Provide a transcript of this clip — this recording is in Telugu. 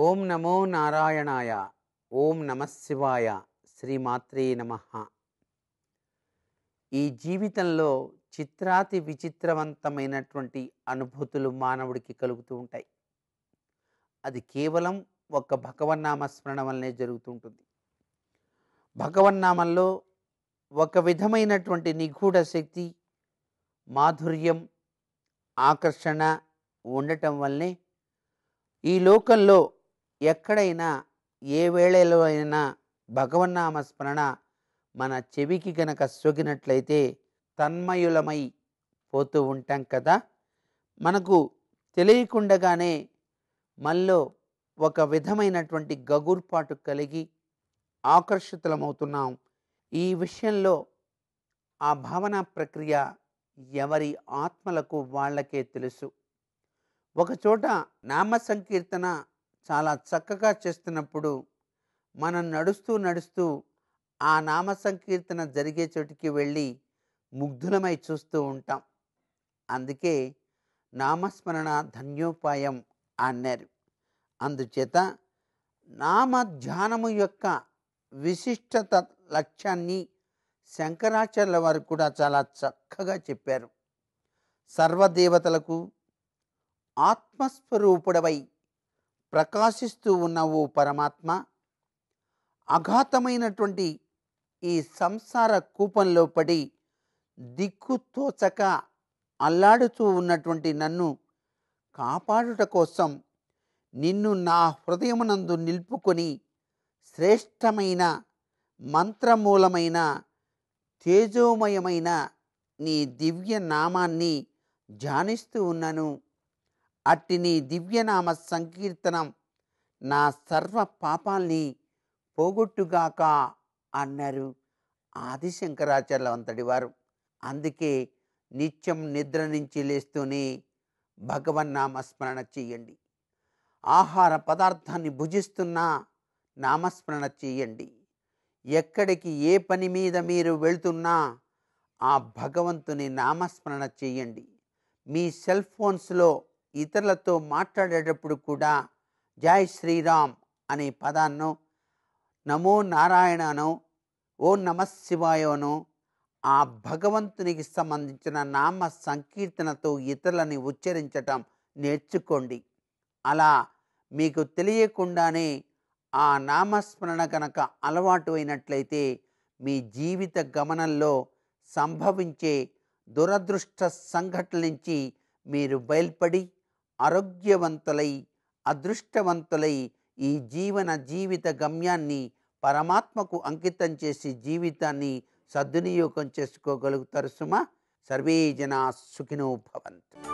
ఓం నమో నారాయణాయ. ఓం నమశివాయ శ్రీమాత్రే నమ. ఈ జీవితంలో చిత్రాతి విచిత్రవంతమైనటువంటి అనుభూతులు మానవుడికి కలుగుతూ ఉంటాయి. అది కేవలం ఒక భగవన్నామ స్మరణ వల్లనే జరుగుతుంటుంది. భగవన్నామంలో ఒక విధమైనటువంటి నిగూఢ శక్తి మాధుర్యం ఆకర్షణ ఉండటం వల్లనే ఈ లోకంలో ఎక్కడైనా ఏ వేళలో అయినా భగవన్నామ స్మరణ మన చెవికి గనక సోకినట్లయితే తన్మయులమై పోతూ ఉంటాం కదా! మనకు తెలియకుండగానే మనలో ఒక విధమైనటువంటి గగుర్పాటు కలిగి ఆకర్షితులమవుతున్నాం. ఈ విషయంలో ఆ భావన ప్రక్రియ ఎవరి ఆత్మలకు వాళ్ళకే తెలుసు. ఒకచోట నామ సంకీర్తన చాలా చక్కగా చేస్తున్నప్పుడు మనం నడుస్తూ నడుస్తూ ఆ నామ సంకీర్తన జరిగే చోటికి వెళ్ళి ముగ్ధులమై చూస్తూ ఉంటాం. అందుకే నామస్మరణ ధన్యోపాయం అన్నారు. అందుచేత నామ ధ్యానము యొక్క విశిష్టత లక్ష్యాన్ని శంకరాచార్యుల వారు కూడా చాలా చక్కగా చెప్పారు. సర్వదేవతలకు ఆత్మస్వరూపుడవై ప్రకాశిస్తూ ఉన్న ఓ పరమాత్మ. అఘాతమైనటువంటి ఈ సంసార కూపంలో పడి దిక్కు తోచక అల్లాడుతూ ఉన్నటువంటి నన్ను కాపాడుట కోసం నిన్ను నా హృదయమునందు నిలుపుకొని శ్రేష్టమైన మంత్రమూలమైన తేజోమయమైన నీ దివ్య నామాన్ని ధ్యానిస్తూ ఉన్నాను. అట్టి నీ దివ్యనామ సంకీర్తనం నా సర్వ పాపాల్ని పోగొట్టుగాక అన్నారు ఆదిశంకరాచార్యుల అంతటి వారు. అందుకే నిత్యం నిద్ర నుంచి లేస్తూనే భగవన్నామస్మరణ చెయ్యండి ఆహార పదార్థాన్ని భుజిస్తున్నా నామస్మరణ చెయ్యండి ఎక్కడికి ఏ పని మీద మీరు వెళ్తున్నా ఆ భగవంతుని నామస్మరణ చెయ్యండి మీ సెల్ ఫోన్స్లో ఇతరులతో మాట్లాడేటప్పుడు కూడా జై శ్రీరామ్ అనే పదాన్ని నమో నారాయణను ఓ నమశివాయోను ఆ భగవంతునికి సంబంధించిన నామ సంకీర్తనతో ఇతరులని ఉచ్చరించటం నేర్చుకోండి. అలా మీకు తెలియకుండానే ఆ నామస్మరణ కనుక అలవాటు అయినట్లయితే మీ జీవిత గమనంలో సంభవించే దురదృష్ట సంఘటన నుంచి మీరు బయల్పడి ఆరోగ్యవంతులై అదృష్టవంతులై ఈ జీవన జీవిత గమ్యాన్ని పరమాత్మకు అంకితం చేసి జీవితాన్ని సద్వినియోగం చేసుకోగలుగుతారు సుమా. సర్వే జనా సుఖినో భవంతు.